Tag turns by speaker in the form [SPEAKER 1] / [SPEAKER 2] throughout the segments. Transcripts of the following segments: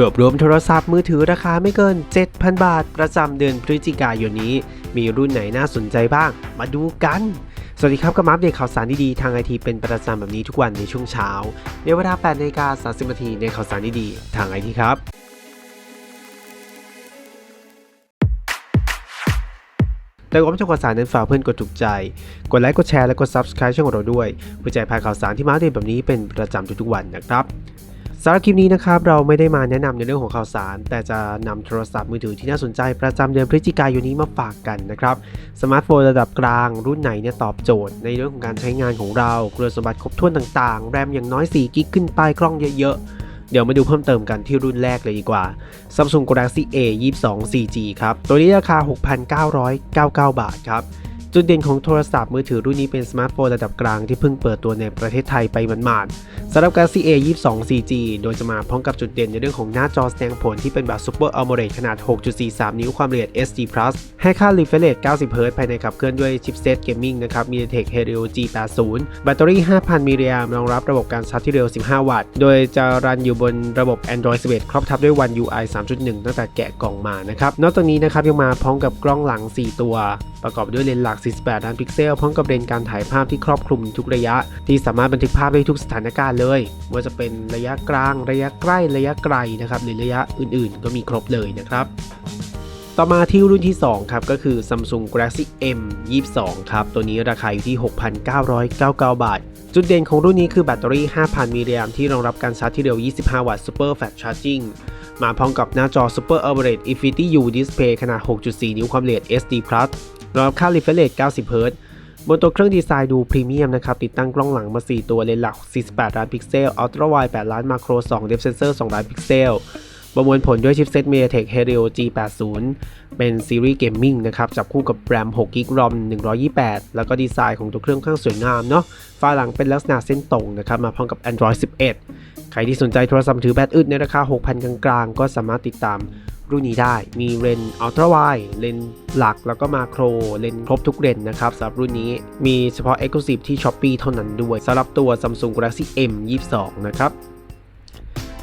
[SPEAKER 1] รวบรวมโทรศัพท์มือถือราคาไม่เกิน 7,000 บาท ประจำเดือนพฤศจิกายนนี้ มีรุ่นไหนน่าสนใจบ้าง มาดูกันสวัสดีครับกับมาอัปเดตข่าวสารดีๆทางไอทีเป็นประจำแบบนี้ทุกวันในช่วงเช้า ในเวลา8นาฬิกา30นาทีในข่าวสารดีๆทางไอทีครับแต่ก็ไม่ใช่ข่าวสารนั้นฝากเพื่อนกดถูกใจ กดไลค์ กดแชร์ และกด Subscribe ช่องของเราด้วย เพื่อจะให้พาข่าวสารที่มาอัปเดตแบบนี้เป็นประจำทุกๆวันนะครับ สำหรับคลิปนี้นะครับเราไม่ได้มาแนะนำในเรื่องของข่าวสาร แต่จะนำโทรศัพท์มือถือที่น่าสนใจประจำเดือนพฤศจิกายนนี้มาฝากกันนะครับสมาร์ทโฟนระดับกลางรุ่นไหนเนี่ยตอบโจทย์ ในเรื่องของการใช้งานของเราคุณสมบัติครบถ้วนต่างๆ แรมอย่างน้อย4กิกขึ้นไปกล้องเยอะๆ เดี๋ยวมาดูเพิ่มเติมกันที่รุ่นแรกเลยดีกว่า Samsung Galaxy A 22 4G ครับตัวนี้ราคา 6,999 บาทครับ จุดเด่นของโทรศัพท์มือถือรุ่นนี้เป็นสมาร์ทโฟนระดับกลางที่เพิ่งเปิดตัวในประเทศไทยไปหมาดๆสำหรับ Galaxy A 22 4G โดยจะมาพร้อมกับจุดเด่นในเรื่องของหน้าจอแสดงผลที่เป็นแบบ Super AMOLED ขนาด 6.43 นิ้วความละเอียด SD+ ให้ค่า refresh rate 90 Hz ภายในขับเคลื่อนด้วยชิปเซตเกมมิ่งนะครับ MediaTek Helio G80 แบตเตอรี่ 5,000มิลลิแอมรองรับระบบการชาร์จที่เร็ว 15 วัตต์ โดยจะรันอยู่บนระบบ Android 11 ครอบทับด้วย One UI 3.1 ตั้งแต่แกะกล่องมานะครับนอกจากนี้นะครับยังมาพร้อมกับกล้องหลัง 4 ตัว ประกอบด้วยเลนส์หลัก48 ล้านพิกเซลพร้อมกับเลนส์การถ่ายภาพที่ครอบคลุมทุกระยะ ที่สามารถบันทึกภาพได้ทุกสถานการณ์เลย ว่าจะเป็นระยะกลาง ระยะใกล้ระยะไกลนะครับหรือระยะอื่นๆ ก็มีครบเลยนะครับต่อมาที่รุ่นที่ 2 ครับ ก็คือ Samsung Galaxy M 22 ครับ ตัวนี้ราคาอยู่ที่ 6,999 บาท จุดเด่นของรุ่นนี้คือแบตเตอรี่ 5,000 มิลลิแอมที่รองรับการชาร์จที่เร็ว 25 วัตต์ Super Fast Charging มาพร้อมกับหน้าจอ Super AMOLED Infinity U Display ขนาด 6.4 นิ้วความละเอียด SD+ รับค่า refresh rate 90 Hz บนตัวเครื่องดีไซน์ดูพรีเมียมนะครับ ติดตั้งกล้องหลังมา 4 ตัวเลนส์หลัก 48 ล้านพิกเซล Ultra Wide 8ล้านมาโคร2 Depth Sensor 2ล้านพิกเซล ประมวลผลด้วยชิปเซต MediaTek Helio G80 เป็นซีรีส์เกมมิ่งนะครับ จับคู่กับ RAM 6 g b ROM 128 แล้วก็ดีไซน์ของตัวเครื่องข้างสวยงามเนาะฝาหลังเป็นลักษณะเส้นตรงนะครับ มาพร้อมกับ Android 11 ใครที่สนใจโทรศัพท์ถือแบตอึดในราคา 6,000 กลางๆ ก็สามารถติดตาม รุ่นนี้ได้ มีเลนส์ Ultra Wide เลนหลักแล้วก็มาโครเลนครบทุกเลนนะครับสำหรับรุ่นนี้มีเฉพาะ Exclusive ที่ Shopee เท่านั้นด้วยสำหรับตัว Samsung Galaxy M 22 นะครับ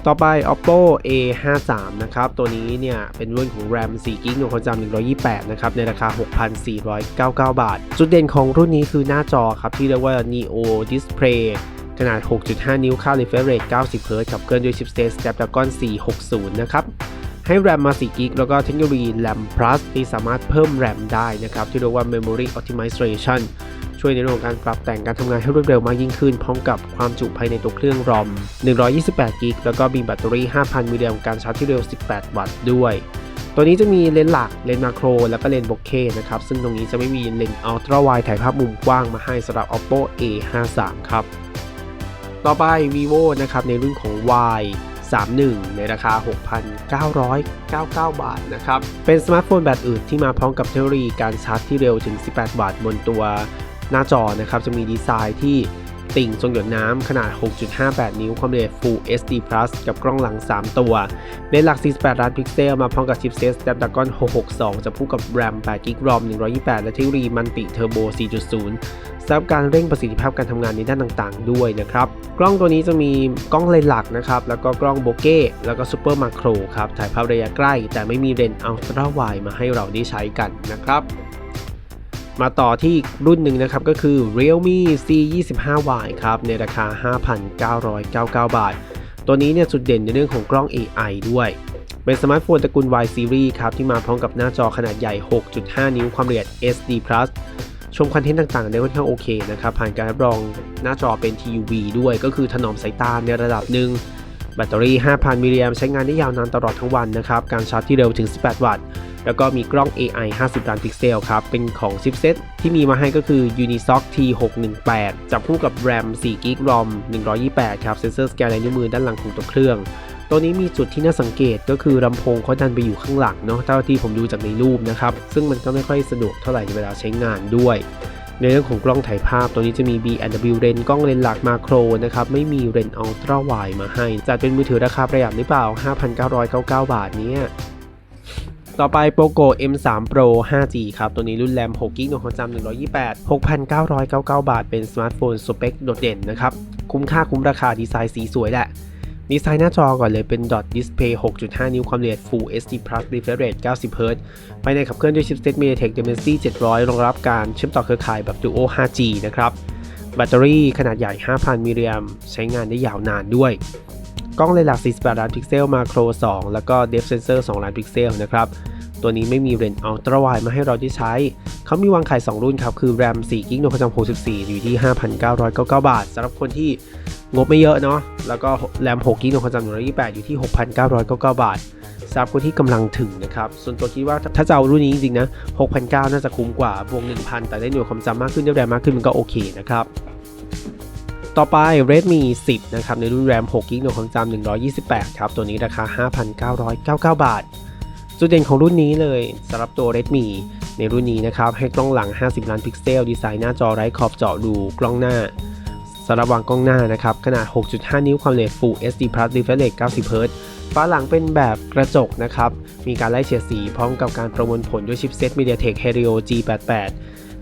[SPEAKER 1] ต่อไป oppo a 5 3นะครับ ตัวนี้เนี่ย เป็นรุ่นของ RAM 4 g b หน่วยความจำ128 นะครับ ในราคา 6,499 บาท จุดเด่นของรุ่นนี้คือหน้าจอครับ ที่เรียกว่า neo display ขนาด 6.5 นิ้วค่า refresh rate 90 Hz ขับเคลื่อนด้วยชิปเซต Snapdragon 460 นะครับ ให้ RAM มา4 g b แล้วก็เทคโนโลยี RAM Plus ที่สามารถเพิ่ม RAM ได้นะครับ ที่เรียกว่า Memory Optimization ช่วยในเรื่องของการปรับแต่งการทำงานให้รวดเร็วมากยิ่งขึ้น พร้อมกับความจุภายในตัวเครื่อง ROM 128 กิกแล้วก็มีแบตเตอรี่ 5,000 มิลลิแอมป์การชาร์จที่เร็ว 18 วัตต์ด้วย ตัวนี้จะมีเลนส์หลัก เลนส์มาโคร แล้วก็เลนส์โบเคนะครับ ซึ่งตรงนี้จะไม่มีเลนส์อัลตร้าไวด์ถ่ายภาพมุมกว้างมาให้สำหรับ oppo a 5 3ครับ ต่อไป vivo นะครับในรุ่นของ y 31 ในราคา 6,999 บาทนะครับ เป็นสมาร์ทโฟนแบบอื่นที่มาพร้อมกับเทคโนโลยีการชาร์จที่เร็วถึง 18 วัตต์บนตัวหน้าจอนะครับ จะมีดีไซน์ที่ ติ่งทรงหยดน้ำขนาด 6.58 นิ้ว ความละเอียด Full HD Plus กับกล้องหลัง 3 ตัว เลนส์หลัก 48 ล้านพิกเซล มาพร้อมกับชิปเซต Snapdragon 662 จะคู่กับ RAM 8 g b ROM 128 และเทคโนโลยีมันติเทอร์โบ 4.0สำหรับการเร่งประสิทธิภาพการทำงานในด้านต่างๆ ด้วยนะครับ กล้องตัวนี้จะมีกล้องเลนส์หลักนะครับ แล้วก็กล้องโบเก้ แล้วก็ซูเปอร์มาโครครับ ถ่ายภาพระยะใกล้ แต่ไม่มีเลนส์อัลตร้าไวมาให้เราได้ใช้กันนะครับ มาต่อที่รุ่นหนึ่งนะครับก็คือ Realme C25Y ครับในราคา 5,999 บาท ตัวนี้เนี่ยจุดเด่นในเรื่องของกล้อง AI ด้วย เป็นสมาร์ทโฟนตระกูล Y Series ครับที่มาพร้อมกับหน้าจอขนาดใหญ่ 6.5 นิ้วความละเอียด SD+ ชมคอนเทนต์ต่างๆ ได้ค่อนข้างโอเคนะครับผ่านการรับรองหน้าจอเป็น TUV ด้วยก็คือถนอมสายตาในระดับหนึ่งแบตเตอรี่ 5,000 มิลลิแอมใช้งานได้ยาวนานตลอดทั้งวันนะครับการชาร์จที่เร็วถึง 18 วัตต์ แล้วก็มีกล้อง AI 50 ล้านพิกเซลครับ เป็นของชิปเซตที่มีมาให้ก็คือ Unisoc T618 จับคู่กับ RAM 4 g b ROM 128 ครับ เซนเซอร์สแกนลายนิ้วมือด้านหลังของตัวเครื่อง ตัวนี้มีจุดที่น่าสังเกตก็คือลำโพงเขาดันไปอยู่ข้างหลังเนาะเท่าที่ผมดูจากในรูปนะครับ ซึ่งมันก็ไม่ค่อยสะดวกเท่าไหร่ในเวลาใช้งานด้วยในเรื่องของกล้องถ่ายภาพตัวนี้จะมี B&W เลนกล้องเลนหลักมาโครนะครับ ไม่มีเลนอัลตร้าไวมาให้ จัดเป็นมือถือราคาประหยัดหรือเปล่า 5,999 บาทเนี้ย ต่อไป POCO M3 Pro 5G ครับ ตัวนี้รุ่นแรม6กิกหน่วยความจำ128 6,999 บาท เป็นสมาร์ทโฟนสเปคโดดเด่นนะครับ คุ้มค่าคุ้มราคาดีไซน์สีสวยแหละ ดีไซน์หน้าจอก่อนเลยเป็น Dot Display 6.5 นิ้วความละเอียด Full HD Plus Refresh Rate 90 Hz ภายในขับเคลื่อนด้วยชิปเซ็ต MediaTek Dimensity 700 รองรับการเชื่อมต่อเครือข่ายแบบ Duo 5G นะครับ แบตเตอรี่ขนาดใหญ่ 5,000มิลลิแอมใช้งานได้ยาวนานด้วย กล้องเลนส์หลัก 48 ล้านพิกเซลมาโคร 2 แล้วก็ Depth Sensor 2ล้านพิกเซลนะครับ ตัวนี้ไม่มีเลนส์ Ultra Wide มาให้เราได้ใช้ เขามีวางขาย 2 รุ่นครับ คือ RAM 4 g b โดยความจำ64 อยู่ที่ 5,999 บาทสำหรับคนที่งบไม่เยอะเนาะ แล้วก็ RAM 6 g b โดยความจำ128 อยู่ที่ 6,999 บาทสำหรับคนที่กำลังถึงนะครับ ส่วนตัวคิดว่าถ้าจะเอารุ่นนี้จริงๆนะ6,900 น่าจะคุ้มกว่าบวก1,000 แต่ได้หน่วยความจำมากขึ้นได้แรมมากขึ้นมันก็โอเคนะครับ ต่อไป Redmi 10 นะครับ ในรุ่น RAM 6 g b หน่วยความจำ128 ครับ ตัวนี้ราคา 5,999 บาท จุดเด่นของรุ่นนี้เลยสำหรับตัว Redmi ในรุ่นนี้นะครับ ให้กล้องหลัง 50 ล้านพิกเซล ดีไซน์หน้าจอไร้ขอบเจาะรูกล้องหน้าสำหรับวางกล้องหน้านะครับ ขนาด 6.5 นิ้วความละเอียด Full HD Plus Refresh Rate 90 Hz ฝาหลังเป็นแบบกระจกนะครับ มีการไล่เฉดสีพร้อมกับการประมวลผลด้วยชิปเซ็ต MediaTek Helio G88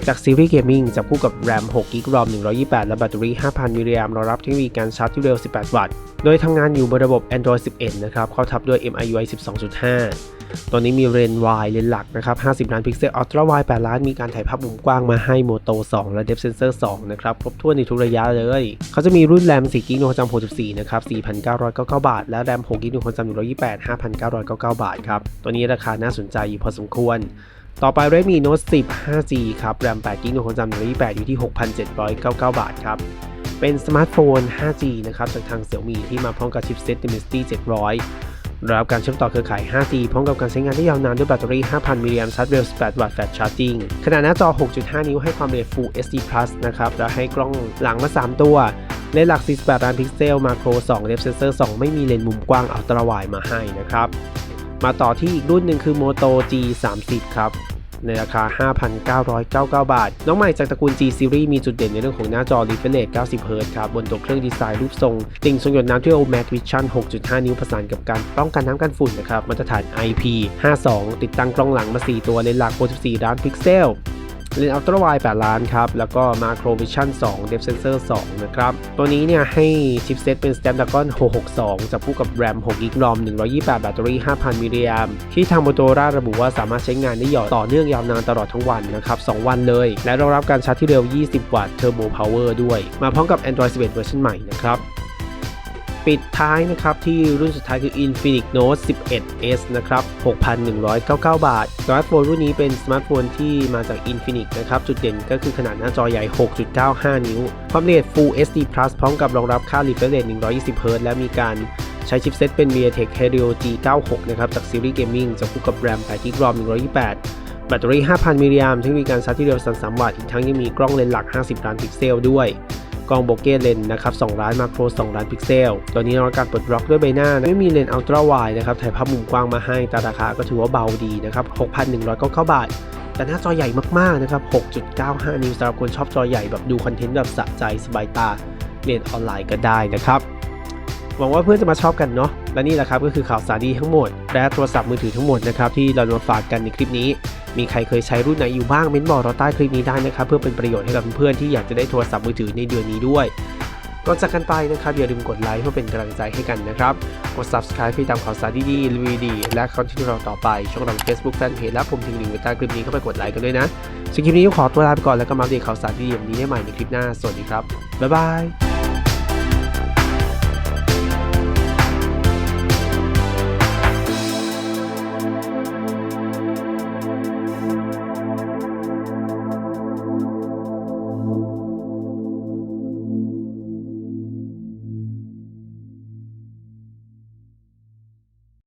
[SPEAKER 1] จากซีรีส์เกมมิ่งจับคู่กับ RAM 6 g b ROM 128 และแบตเตอรี่ 5,000 มิลลิแอมป์รองรับเทคโนโลยีการชาร์จที่เร็ว 18 วัตต์ โดยทำงานอยู่บนระบบ Android 11 นะครับ เข้าทับด้วย MIUI 12.5 ตัวนี้มีเรนส์วายเลนส์หลักนะครับ 50 ล้านพิกเซล อัลตร้าไวด์8ล้าน มีการถ่ายภาพมุมกว้างมาให้โมโต2และ Depth Sensor 2 นะครับ ครบถ้วนในทุกระยะเลย เขาจะมีรุ่น RAM 4 g b โนจำ64 นะครับ 4,999 บาท และ RAM 6 g b โนจำ128 5,999 บาทครับ ตัวนี้ราคาน่าสนใจอยู่พอสมควร ต่อไป Redmi Note 10 5G ครับ RAM 8 g b ความจำ128อยู่ที่ 6,799 บาทครับ เป็นสมาร์ทโฟน 5G นะครับ จากทาง Xiaomi ที่มาพร้อมกับชิปเซ็ต Dimensity 700รับการเชื่อมต่อเครือข่าย 5G พร้อมกับการใช้งานได้ยาวนานด้วยแบตเตอรี่ 5,000 มิลลิแอมชาร์จเร็ว 18 วัตต์ Fast Charging ขนาดหน้าจอ 6.5 นิ้วให้ความละเอียด Full HD Plus นะครับ และให้กล้องหลังมา 3 ตัวเลนส์หลัก 48 ล้านพิกเซล มาโคร2 Depth Sensor 2ไม่มีเลนส์มุมกว้าง Ultra Wide มาให้นะครับ มาต่อที่อีกรุ่นหนึ่งคือ Moto G30 ครับในราคา 5,999 บาท น้องใหม่จากตระกูล G Series มีจุดเด่นในเรื่องของหน้าจอ Refresh 90 Hz ครับ บนตัวเครื่องดีไซน์รูปทรงติ่งทรงหยดน้ำที่ OMAC Vision 6.5 นิ้วผสานกับการป้องกันน้ำกันฝุ่นนะครับ มาตรฐาน IP52 ติดตั้งกล้องหลังมา 4 ตัวเลนส์หลัก 64 ล้านพิกเซล เลนส์อัลตร้าไวด์8ล้านครับ แล้วก็มาโครวิชั่น2 Depth Sensor 2นะครับ ตัวนี้เนี่ยให้ชิปเซตเป็น Snapdragon 662จับคู่กับ RAM 6 g b ROM 128 แบตเตอรี่ 5,000 มิลลิแอมที่ทาง Motorola ระบุว่าสามารถใช้งานได้ยาวต่อเนื่องยาวนานตลอดทั้งวันนะครับ 2 วันเลย และรองรับการชาร์จที่เร็ว 20 วัตต์ Turbo Power ด้วย มาพร้อมกับ Android 11 เวอร์ชันใหม่นะครับ ปิดท้ายนะครับที่รุ่นสุดท้ายคือ Infinix Note 11s นะครับ 6,199 บาท สมาร์ทโฟนรุ่นนี้เป็นสมาร์ทโฟนที่มาจาก Infinix นะครับ จุดเด่นก็คือขนาดหน้าจอใหญ่ 6.95 นิ้ว ความละเอียด Full HD Plus พร้อมกับรองรับค่า refresh rate 120 Hz และมีการใช้ชิปเซ็ตเป็น MediaTek Helio G96 นะครับ จากซีรีส์เกมมิ่งจะคู่กับ RAM 8 g b ROM 128แบตเตอรี่ 5,000 มิลลิแอมที่มีการชาร์จที่เร็ว 33 วัตต์ อีกทั้งยังมีกล้องเลนส์หลัก 50 ล้านพิกเซลด้วย กล้องโบเก้เลนส์นะครับ2ล้านมาโคร2ล้านพิกเซล ตัวนี้เราการเปลดบล็อกด้วยใบหน้าไม่มีเลนส์อัลตร้าไวด์นะครับถ่ายภาพมุมกว้างมาให้แต่ราคาก็ถือว่าเบาดีนะครับ6,199บาทแต่หน้าจอใหญ่มากๆนะครับ 6.95 นิ้วสำหรับคนชอบจอใหญ่แบบดูคอนเทนต์แบบสะใจสบายตาเรียนออนไลน์ก็ได้นะครับ หวังว่าเพื่อนจะมาชอบกันเนาะ และนี่แหละครับก็คือข่าวสารดีทั้งหมด และโทรศัพท์มือถือทั้งหมดนะครับที่เรามาฝากกันในคลิปนี้ มีใครเคยใช้รุ่นไหนอยู่บ้างเม้นบอกเราใต้คลิปนี้ได้นะครับ เพื่อเป็นประโยชน์ให้กับเพื่อนๆที่อยากจะได้โทรศัพท์มือถือในเดือนนี้ด้วยก่อนจากกันไปนะครับอย่าลืมกดไลค์เพื่อเป็นกำลังใจให้กันนะครับ กด subscribe เพื่อตามข่าวสารดีๆรีวิวดี และคอนเทนต์เราต่อไป ช่องเรา Facebook Fanpage และผมทิ้งลิงก์ไว้ใต้คลิปนี้เข้าไปกดไลค์กันด้วยนะสำหรับคลิปนี้ขอตัวลาไปก่อนแล้วก็มาอัปเดตข่าวสารดีๆแบบนี้ได้ใหม่ในคลิปหน้าสวัสดีครับบ๊ายบาย